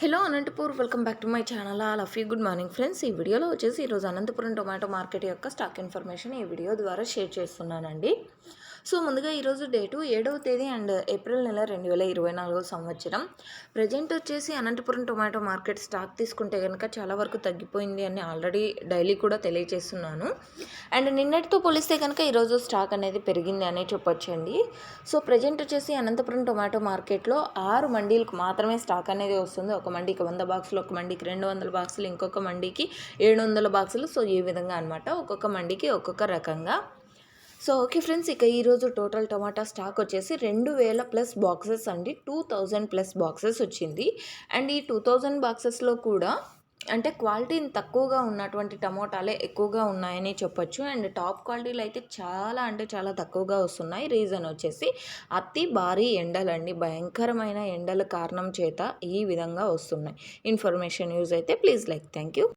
Hello Anantapur welcome back to my channel Luffy good morning friends. ఈ వీడియోలో వచ్చేసి ఈరోజు అనంతపురం టొమాటో మార్కెట్ యొక్క స్టాక్ ఇన్ఫర్మేషన్ ఈ వీడియో ద్వారా షేర్ చేస్తున్నానండి. సో ముందుగా ఈరోజు డేటు ఏడవ తేదీ అండ్ ఏప్రిల్ నెల రెండు వేల ఇరవై నాలుగో సంవత్సరం. ప్రజెంట్ వచ్చేసి అనంతపురం టొమాటో మార్కెట్ స్టాక్ తీసుకుంటే కనుక చాలా వరకు తగ్గిపోయింది అని ఆల్రెడీ డైలీ కూడా తెలియజేస్తున్నాను అండ్ నిన్నటితో పోలిస్తే కనుక ఈరోజు స్టాక్ అనేది పెరిగింది అనే చెప్పొచ్చండి సో ప్రజెంట్ వచ్చేసి అనంతపురం టొమాటో మార్కెట్లో ఆరు మండీలకు మాత్రమే స్టాక్ అనేది వస్తుంది. ఒక మండీకి వంద బాక్సులు ఒక మండీకి రెండు వందల బాక్సులు ఇంకొక మండీకి ఏడు వందల బాక్సులు. సో ఈ విధంగా అనమాట ఒక్కొక్క మండీకి ఒక్కొక్క రకంగా. సో ఓకే ఫ్రెండ్స్ ఇక ఈరోజు టోటల్ టమాటా స్టాక్ వచ్చేసి రెండు వేల ప్లస్ బాక్సెస్ అండి. టూ థౌజండ్ ప్లస్ బాక్సెస్ వచ్చింది. అండ్ ఈ టూ థౌజండ్ బాక్సెస్లో కూడా అంటే క్వాలిటీ తక్కువగా ఉన్నటువంటి టమోటాలే ఎక్కువగా ఉన్నాయని చెప్పొచ్చు. అండ్ టాప్ క్వాలిటీలు అయితే చాలా అంటే చాలా తక్కువగా వస్తున్నాయి. రీజన్ వచ్చేసి అతి భారీ ఎండలండి. భయంకరమైన ఎండల కారణం చేత ఈ విధంగా వస్తున్నాయి. ఇన్ఫర్మేషన్ యూజ్ అయితే ప్లీజ్ లైక్. Thank you.